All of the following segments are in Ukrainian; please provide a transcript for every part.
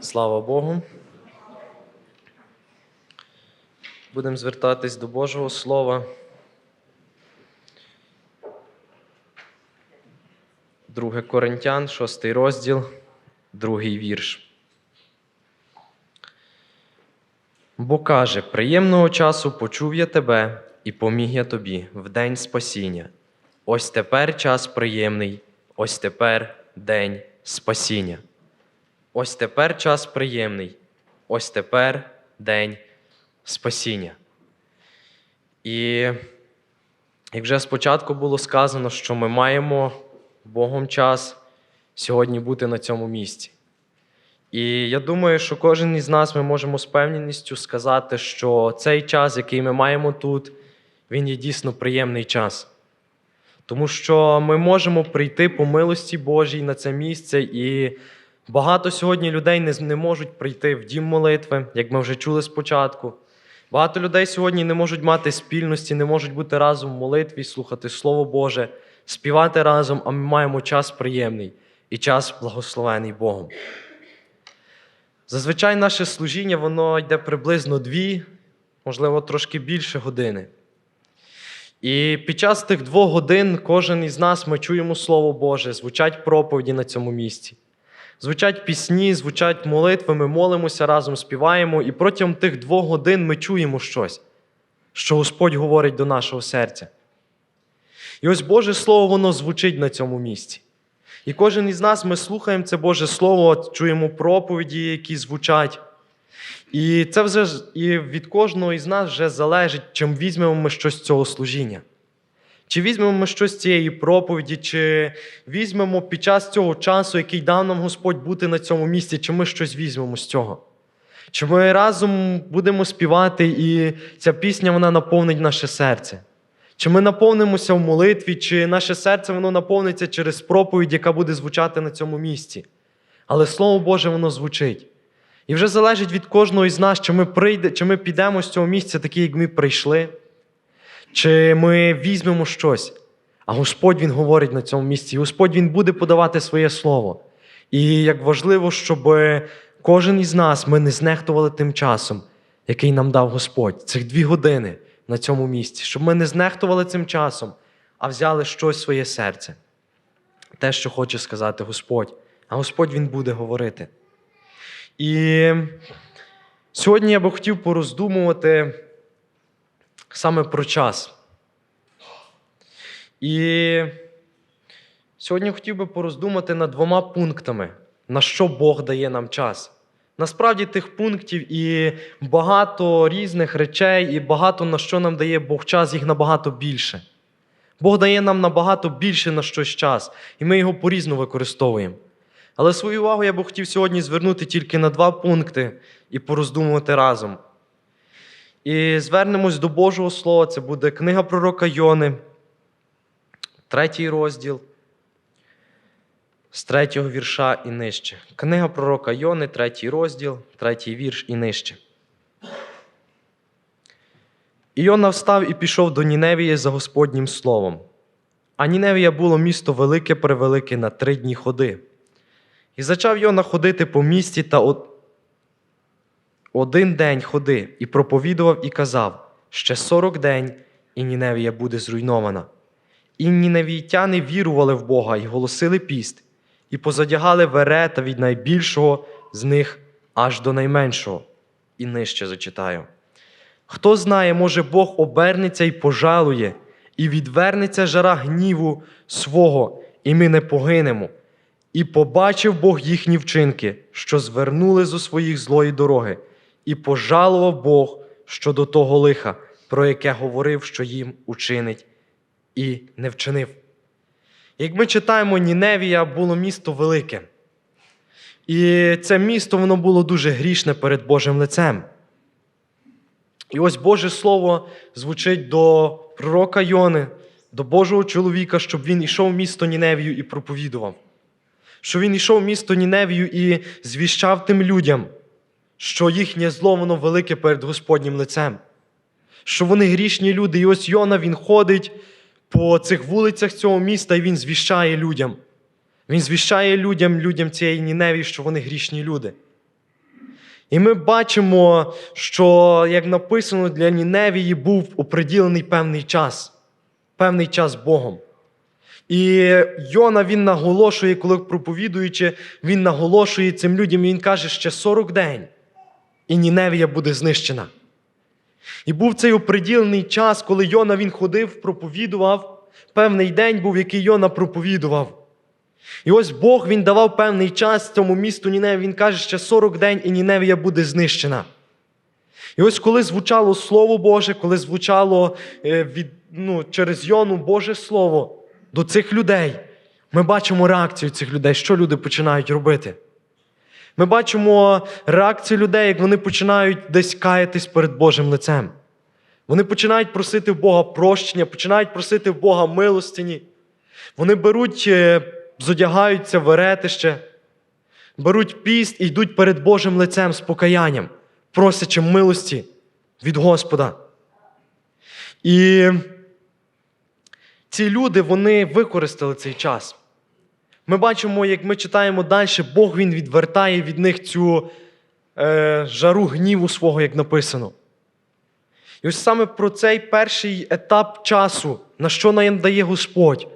Слава Богу. Будемо звертатись до Божого Слова. Друге Коринтян, шостий розділ, другий вірш. Бо каже: приємного часу почув я тебе і поміг я тобі в день спасіння. Ось тепер час приємний, ось тепер день спасіння. Ось тепер час приємний, ось тепер день спасіння. І як вже спочатку було сказано, що ми маємо Богом час сьогодні бути на цьому місці. І я думаю, що кожен із нас ми можемо з певністю сказати, що цей час, який ми маємо тут, він є дійсно приємний час. Тому що ми можемо прийти по милості Божій на це місце, і багато сьогодні людей не, не можуть прийти в дім молитви, як ми вже чули спочатку. Багато людей сьогодні не можуть мати спільності, не можуть бути разом в молитві, слухати Слово Боже, співати разом, а ми маємо час приємний і час благословений Богом. Зазвичай наше служіння воно йде приблизно дві, можливо, трошки більше години. І під час тих двох годин кожен із нас ми чуємо Слово Боже, звучать проповіді на цьому місці. Звучать пісні, звучать молитви, ми молимося разом, співаємо, і протягом тих двох годин ми чуємо щось, що Господь говорить до нашого серця. І ось Боже Слово, воно звучить на цьому місці. І кожен із нас ми слухаємо це Боже Слово, чуємо проповіді, які звучать. І це вже і від кожного із нас вже залежить, чим візьмемо ми щось з цього служіння. Чи візьмемо ми щось з цієї проповіді, чи візьмемо під час цього часу, який дав нам Господь бути на цьому місці, чи ми щось візьмемо з цього? Чи ми разом будемо співати, і ця пісня вона наповнить наше серце? Чи ми наповнимося в молитві, чи наше серце воно наповниться через проповідь, яка буде звучати на цьому місці? Але Слово Боже, воно звучить. І вже залежить від кожного із нас, чи ми, прийде, чи ми підемо з цього місця, такі, як ми прийшли, чи ми візьмемо щось. А Господь Він говорить на цьому місці, і Господь Він буде подавати своє слово. І як важливо, щоб кожен із нас ми не знехтували тим часом, який нам дав Господь, цих дві години на цьому місці, щоб ми не знехтували цим часом, а взяли щось в своє серце. Те, що хоче сказати Господь. А Господь Він буде говорити. І сьогодні я би хотів пороздумувати саме про час. І сьогодні хотів би пороздумати над двома пунктами, на що Бог дає нам час. Насправді тих пунктів і багато різних речей, і багато на що нам дає Бог час, їх набагато більше. Бог дає нам набагато більше на щось час, і ми його по-різному використовуємо. Але свою увагу я би хотів сьогодні звернути тільки на два пункти і пороздумувати разом. І звернемось до Божого Слова. Це буде книга пророка Йони, третій розділ, з третього вірша і нижче. Книга пророка Йони, третій розділ, третій вірш і нижче. І Йона встав і пішов до Ніневії за Господнім словом. А Ніневія було місто велике превелике на три дні ходи. І зачав Йона ходити по місті та от... один день ходи, і проповідував і казав: ще сорок день, і Ніневія буде зруйнована. І ніневійтяни вірували в Бога і голосили піст, і позадягали верета від найбільшого з них аж до найменшого. І нижче зачитаю. Хто знає, може Бог обернеться і пожалує, і відвернеться жара гніву свого, і ми не погинемо. І побачив Бог їхні вчинки, що звернули зо своїх злої дороги, і пожалував Бог щодо того лиха, про яке говорив, що їм учинить, і не вчинив. Як ми читаємо, Ніневія було місто велике. І це місто воно було дуже грішне перед Божим лицем. І ось Боже Слово звучить до пророка Йони, до Божого чоловіка, щоб він йшов в місто Ніневію і проповідував. Що він йшов в місто Ніневію і звіщав тим людям, що їхнє зло воно велике перед Господнім лицем. Що вони грішні люди. І ось Йона він ходить по цих вулицях цього міста, і він звіщає людям. Він звіщає людям, людям цієї Ніневії, що вони грішні люди. І ми бачимо, що, як написано, для Ніневії був оприділений певний час, певний час Богом. І Йона він наголошує, коли проповідуючи, він наголошує цим людям, і він каже, ще 40 день, і Ніневія буде знищена. І був цей оприділений час, коли Йона він ходив, проповідував. Певний день був, який Йона проповідував. І ось Бог він давав певний час цьому місту Ніневі. Він каже, ще 40 день, і Ніневія буде знищена. І ось коли звучало Слово Боже, коли звучало е, від, ну, через Йону Боже Слово до цих людей, ми бачимо реакцію цих людей, що люди починають робити. Ми бачимо реакцію людей, як вони починають десь каятись перед Божим лицем. Вони починають просити в Бога прощення, починають просити в Бога милостині. Вони беруть, е, зодягаються в еретище, беруть піст і йдуть перед Божим лицем з покаянням, просячи милості від Господа. І ці люди вони використали цей час. Ми бачимо, як ми читаємо далі, Бог він відвертає від них цю е, жару гніву свого, як написано. І ось саме про цей перший етап часу, на що нам дає Господь,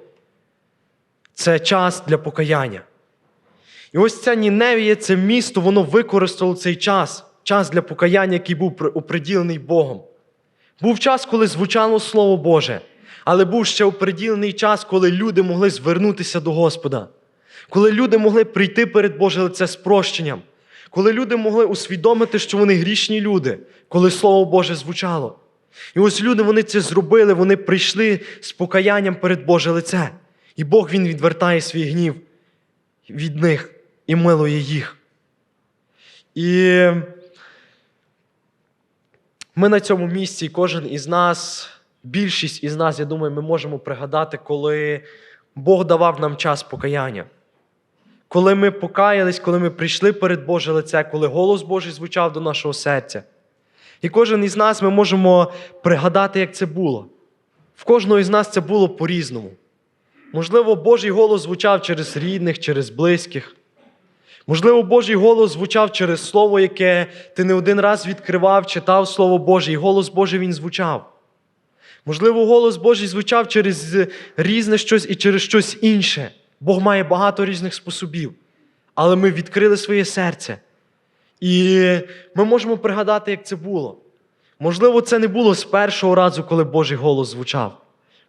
це час для покаяння. І ось ця Ніневія, це місто, воно використало цей час, час для покаяння, який був оприділений Богом. Був час, коли звучало Слово Боже, але був ще оприділений час, коли люди могли звернутися до Господа, коли люди могли прийти перед Боже лице з прощенням, коли люди могли усвідомити, що вони грішні люди, коли Слово Боже звучало. І ось люди вони це зробили, вони прийшли з покаянням перед Боже лице. І Бог Він відвертає свій гнів від них і милує їх. І ми на цьому місці, кожен із нас, більшість із нас, я думаю, ми можемо пригадати, коли Бог давав нам час покаяння. Коли ми покаялись, коли ми прийшли перед Боже лице, коли голос Божий звучав до нашого серця. І кожен із нас ми можемо пригадати, як це було. В кожного із нас це було по-різному. Можливо, Божий голос звучав через рідних, через близьких. Можливо, Божий голос звучав через слово, яке ти не один раз відкривав, читав Слово Боже, і голос Божий він звучав. Можливо, голос Божий звучав через різне щось і через щось інше. Бог має багато різних способів. Але ми відкрили своє серце. І ми можемо пригадати, як це було. Можливо, це не було з першого разу, коли Божий голос звучав.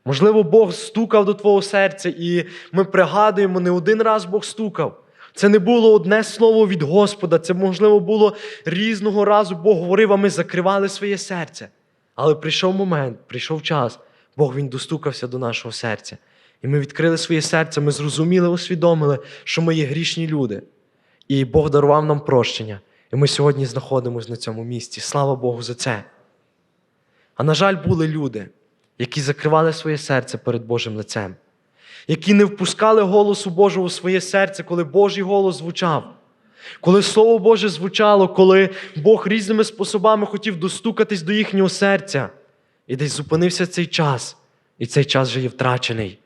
Можливо, Бог стукав до твого серця, і ми пригадуємо, не один раз Бог стукав. Це не було одне слово від Господа, це, можливо, було різного разу Бог говорив, а ми закривали своє серце. Але прийшов момент, прийшов час, Бог Він достукався до нашого серця. І ми відкрили своє серце, ми зрозуміли, усвідомили, що ми є грішні люди. І Бог дарував нам прощення. І ми сьогодні знаходимося на цьому місці. Слава Богу за це. А на жаль, були люди, які закривали своє серце перед Божим лицем, які не впускали голосу Божого у своє серце, коли Божий голос звучав. Коли Слово Боже звучало, коли Бог різними способами хотів достукатись до їхнього серця, і десь зупинився цей час, і цей час вже є втрачений.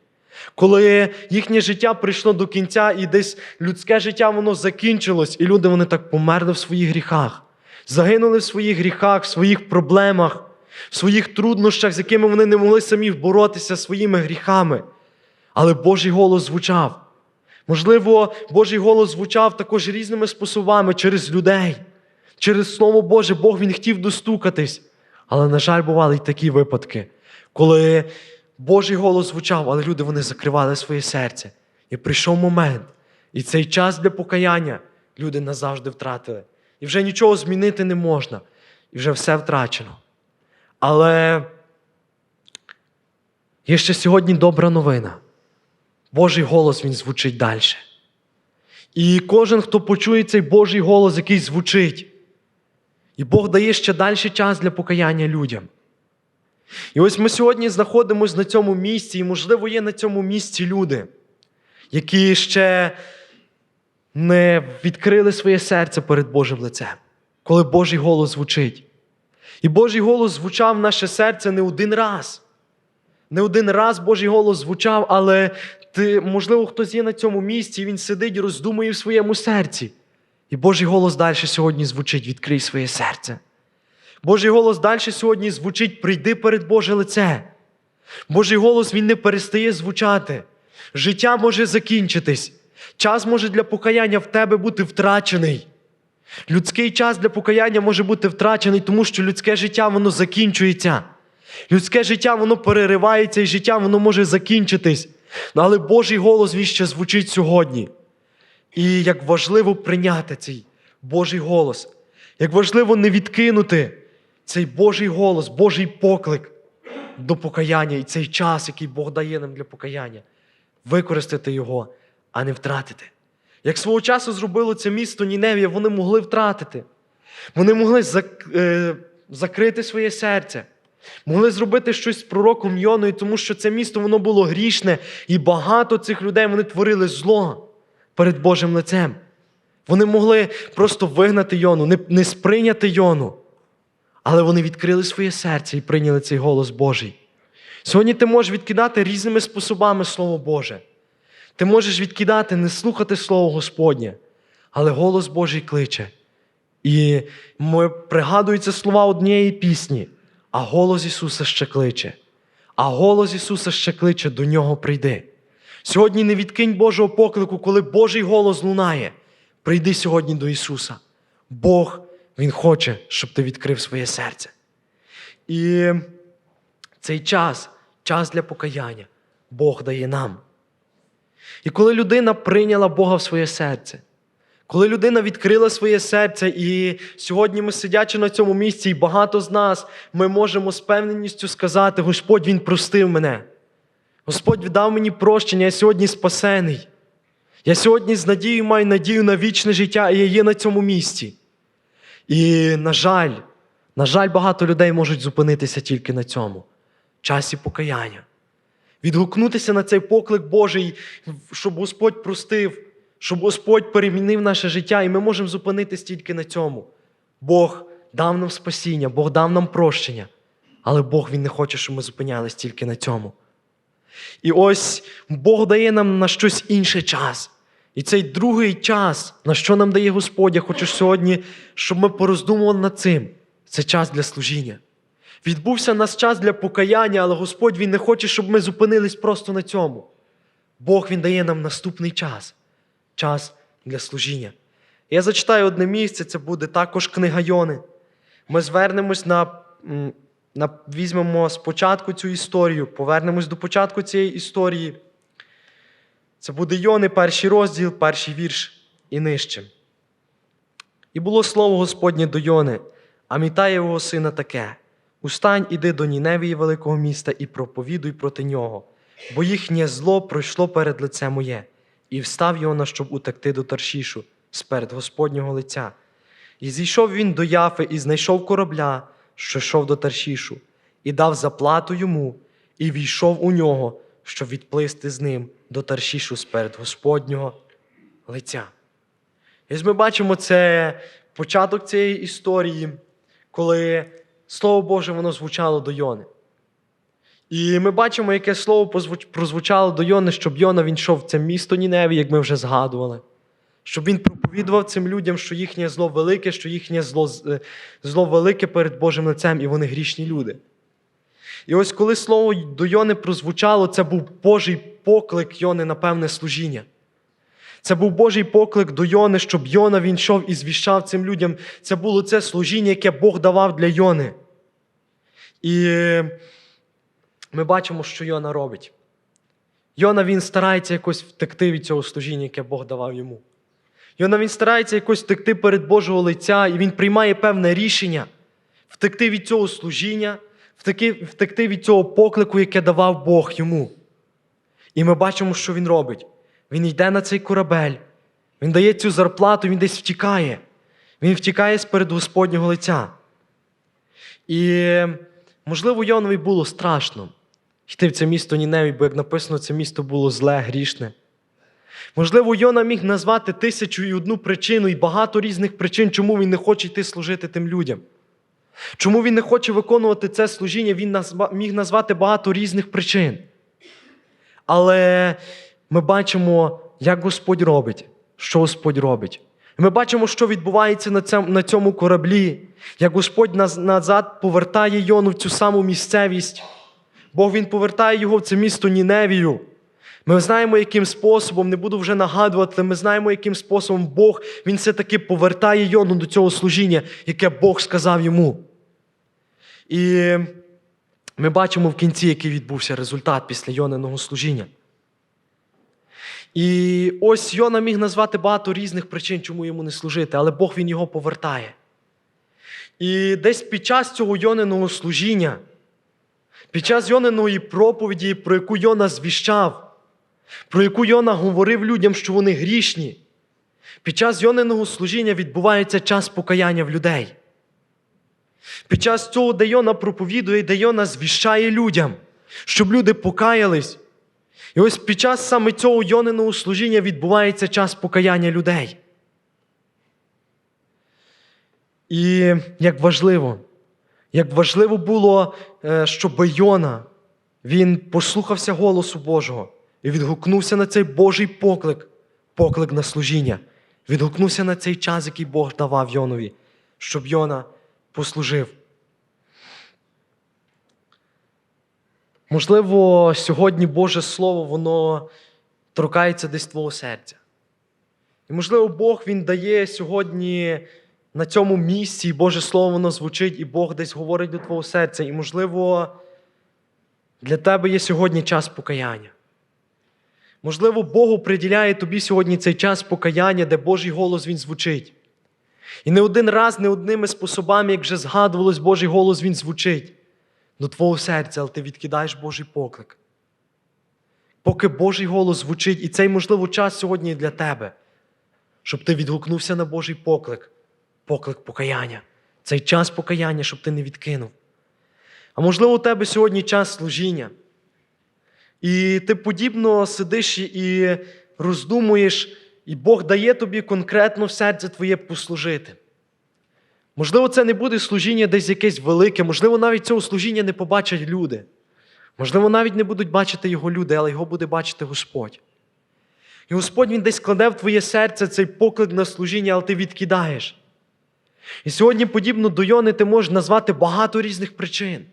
Коли їхнє життя прийшло до кінця, і десь людське життя воно закінчилось, і люди вони так померли в своїх гріхах, загинули в своїх гріхах, в своїх проблемах, в своїх труднощах, з якими вони не могли самі боротися своїми гріхами. Але Божий голос звучав. Можливо, Божий голос звучав також різними способами через людей, через Слово Боже, Бог Він хотів достукатись. Але, на жаль, бували й такі випадки, коли Божий голос звучав, але люди вони закривали своє серце. І прийшов момент, і цей час для покаяння люди назавжди втратили. І вже нічого змінити не можна, і вже все втрачено. Але є ще сьогодні добра новина. Божий голос він звучить далі. І кожен, хто почує цей Божий голос, який звучить, і Бог дає ще далі час для покаяння людям. І ось ми сьогодні знаходимося на цьому місці, і, можливо, є на цьому місці люди, які ще не відкрили своє серце перед Божим лицем, коли Божий голос звучить. І Божий голос звучав в наше серце не один раз. Не один раз Божий голос звучав, але ти, можливо, хтось є на цьому місці, і він сидить і роздумує в своєму серці. І Божий голос далі сьогодні звучить: відкрий своє серце. Божий голос далі сьогодні звучить: прийди перед Боже лице. Божий голос він не перестає звучати. Життя може закінчитись. Час може для покаяння в тебе бути втрачений. Людський час для покаяння може бути втрачений, тому що людське життя воно закінчується. Людське життя воно переривається, і життя воно може закінчитись. Ну, Але Божий голос він ще звучить сьогодні. І як важливо прийняти цей Божий голос, як важливо не відкинути цей Божий голос, Божий поклик до покаяння і цей час, який Бог дає нам для покаяння, використати його, а не втратити. Як свого часу зробило це місто Ніневія, вони могли втратити. Вони могли зак- е, закрити своє серце, могли зробити щось з пророком Йоною, тому що це місто воно було грішне, і багато цих людей вони творили зло перед Божим лицем. Вони могли просто вигнати Йону, не, не сприйняти Йону. Але вони відкрили своє серце і прийняли цей голос Божий. Сьогодні ти можеш відкидати різними способами Слово Боже. Ти можеш відкидати, не слухати Слово Господнє, але голос Божий кличе. І пригадуються слова однієї пісні, а голос Ісуса ще кличе. А голос Ісуса ще кличе, до нього прийди. Сьогодні не відкинь Божого поклику, коли Божий голос лунає. Прийди сьогодні до Ісуса. Бог, Він хоче, щоб ти відкрив своє серце. І цей час, час для покаяння, Бог дає нам. І коли людина прийняла Бога в своє серце, коли людина відкрила своє серце, і сьогодні ми сидячи на цьому місці, і багато з нас, ми можемо з певненістю сказати: Господь Він простив мене. Господь дав мені прощення, я сьогодні спасений. Я сьогодні з надією маю надію на вічне життя, і я є на цьому місці. І, на жаль, на жаль, багато людей можуть зупинитися тільки на цьому часі покаяння. Відгукнутися на цей поклик Божий, щоб Господь простив, щоб Господь перемінив наше життя, і ми можемо зупинитися тільки на цьому. Бог дав нам спасіння, Бог дав нам прощення, але Бог Він не хоче, щоб ми зупинялись тільки на цьому. І ось Бог дає нам на щось інше час. І цей другий час, на що нам дає Господь, я хочу сьогодні, щоб ми пороздумували над цим. Це час для служіння. Відбувся нас час для покаяння, але Господь Він не хоче, щоб ми зупинились просто на цьому. Бог Він дає нам наступний час час для служіння. Я зачитаю одне місце, це буде також книга Йони. Ми звернемось на, на візьмемо спочатку цю історію, повернемось до початку цієї історії. Це буде Йони, перший розділ, перший вірш і нижче. І було слово Господнє до Йони, а Мітаєвого сина таке: Устань, іди до Ніневії великого міста і проповідуй проти нього, бо їхнє зло пройшло перед лице моє, і встав Йона, щоб утекти до Таршішу сперед Господнього лиця. І зійшов він до Яфи і знайшов корабля, що йшов до Таршішу, і дав заплату йому, і війшов у нього, щоб відплисти з ним до Таршішу сперед Господнього лиця. І ми бачимо це початок цієї історії, коли Слово Боже воно звучало до Йони. І ми бачимо, яке слово прозвучало до Йони, щоб Йона він йшов в це місто Ніневі, як ми вже згадували. Щоб він проповідував цим людям, що їхнє зло велике, що їхнє зло, е, зло велике перед Божим лицем, і вони грішні люди. І ось коли слово до Йони прозвучало, це був Божий поклик Йони на певне служіння. Це був Божий поклик до Йони, щоб Йона він йшов і звіщав цим людям. Це було це служіння, яке Бог давав для Йони. І ми бачимо, що Йона робить. Йона він старається якось втекти від цього служіння, яке Бог давав йому. Йона він старається якось втекти перед Божого лиця, і він приймає певне рішення втекти від цього служіння, втекти, від цього поклику, яке давав Бог йому. І ми бачимо, що він робить. Він йде на цей корабель, він дає цю зарплату, він десь втікає. Він втікає з перед Господнього лиця. І, можливо, Йонові було страшно йти в це місто Ніневі, бо, як написано, це місто було зле, грішне. Можливо, Йона міг назвати тисячу і одну причину і багато різних причин, чому він не хоче йти служити тим людям. Чому він не хоче виконувати це служіння, він міг назвати багато різних причин. Але ми бачимо, як Господь робить, що Господь робить. Ми бачимо, що відбувається на цьому, кораблі, як Господь назад повертає Йону в цю саму місцевість. Бог він повертає його в це місто Ніневію. Ми знаємо, яким способом, не буду вже нагадувати, ми знаємо, яким способом Бог він все-таки повертає Йону до цього служіння, яке Бог сказав йому. І ми бачимо в кінці, який відбувся результат після Йониного служіння. І ось Йона міг назвати багато різних причин, чому йому не служити, але Бог він його повертає. І десь під час цього Йониного служіння, під час Йониної проповіді, про яку Йона звіщав, про яку Йона говорив людям, що вони грішні, під час Йониного служіння відбувається час покаяння в людей. Під час цього, де Йона проповідує, де Йона звіщає людям, щоб люди покаялись. І ось під час саме цього Йониного служіння відбувається час покаяння людей. І як важливо, як важливо було, е, щоб Йона він послухався голосу Божого і відгукнувся на цей Божий поклик, поклик на служіння. Відгукнувся на цей час, який Бог давав Йонові, щоб Йона послужив. Можливо, сьогодні Боже Слово, воно торкається десь твого серця. І, можливо, Бог Він дає сьогодні на цьому місці, і Боже Слово воно звучить, і Бог десь говорить до твого серця. І, можливо, для тебе є сьогодні час покаяння. Можливо, Бог приділяє тобі сьогодні цей час покаяння, де Божий голос Він звучить. І не один раз, не одними способами, як вже згадувалось, Божий голос Він звучить до твого серця, але ти відкидаєш Божий поклик. Поки Божий голос звучить, і цей, можливо, час сьогодні для тебе, щоб ти відгукнувся на Божий поклик, поклик покаяння. Цей час покаяння, щоб ти не відкинув. А можливо, у тебе сьогодні час служіння. І ти подібно сидиш і роздумуєш, і Бог дає тобі конкретно в серце твоє послужити. Можливо, це не буде служіння десь якесь велике, можливо, навіть цього служіння не побачать люди. Можливо, навіть не будуть бачити його люди, але його буде бачити Господь. І Господь Він десь кладе в твоє серце цей поклик на служіння, але ти відкидаєш. І сьогодні, подібно до Йони, ти можеш назвати багато різних причин,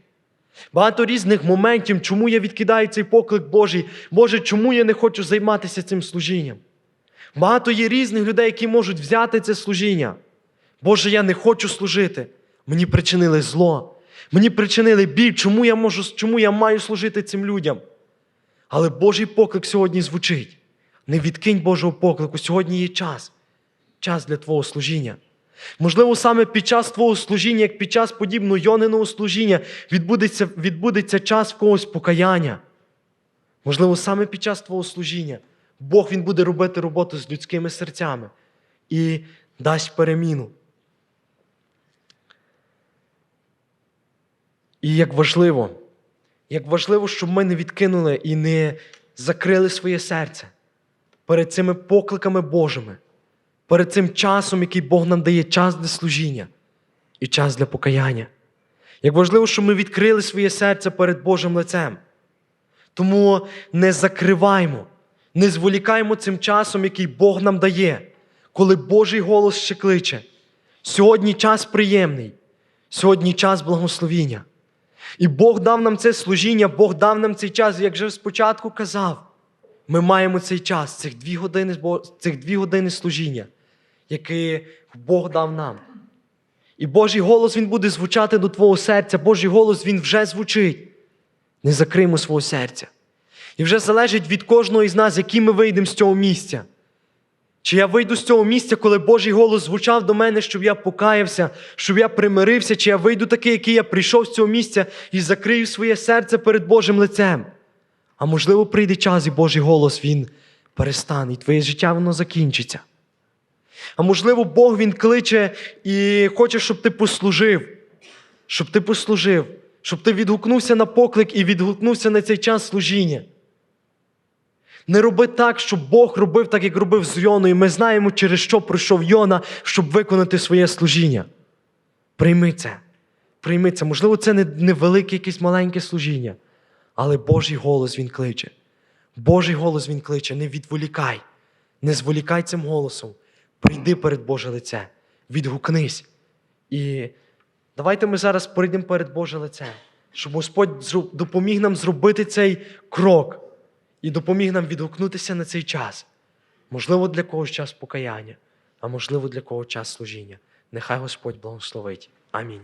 багато різних моментів, чому я відкидаю цей поклик Божий. Боже, чому я не хочу займатися цим служінням? Багато є різних людей, які можуть взяти це служіння. Боже, я не хочу служити. Мені причинили зло. Мені причинили біль, чому я можу, чому я маю служити цим людям. Але Божий поклик сьогодні звучить. Не відкинь Божого поклику. Сьогодні є час. Час для Твого служіння. Можливо, саме під час Твого служіння, як під час подібного Йониного служіння, відбудеться, відбудеться час в когось покаяння. Можливо, саме під час Твого служіння Бог Він буде робити роботу з людськими серцями і дасть переміну. І як важливо, як важливо, щоб ми не відкинули і не закрили своє серце перед цими покликами Божими, перед цим часом, який Бог нам дає, час для служіння і час для покаяння. Як важливо, щоб ми відкрили своє серце перед Божим лицем. Тому не закриваймо, не зволікаймо цим часом, який Бог нам дає, коли Божий голос ще кличе. Сьогодні час приємний, сьогодні час благословіння. І Бог дав нам це служіння, Бог дав нам цей час, як вже спочатку казав. Ми маємо цей час, цих дві години, цих дві години служіння, які Бог дав нам. І Божий голос Він буде звучати до твого серця, Божий голос Він вже звучить. Не закриймо свого серця. І вже залежить від кожного із нас, яким ми вийдемо з цього місця. Чи я вийду з цього місця, коли Божий голос звучав до мене, щоб я покаявся, щоб я примирився, чи я вийду такий, який я прийшов з цього місця і закрию своє серце перед Божим лицем. А можливо, прийде час, і Божий голос Він перестане, і твоє життя воно закінчиться. А можливо, Бог Він кличе і хоче, щоб ти послужив, щоб ти послужив, щоб ти відгукнувся на поклик і відгукнувся на цей час служіння. Не роби так, щоб Бог робив так, як робив з Йоною. Ми знаємо, через що пройшов Йона, щоб виконати своє служіння. Прийми це. прийми це. Можливо, це не невелике якесь маленьке служіння, але Божий голос Він кличе. Божий голос Він кличе, не відволікай, не зволікай цим голосом. Прийди перед Боже лице, відгукнись. І давайте ми зараз прийдемо перед Боже лице, щоб Господь допоміг нам зробити цей крок і допоміг нам відгукнутися на цей час. Можливо, для когось час покаяння, а можливо, для когось час служіння. Нехай Господь благословить. Амінь.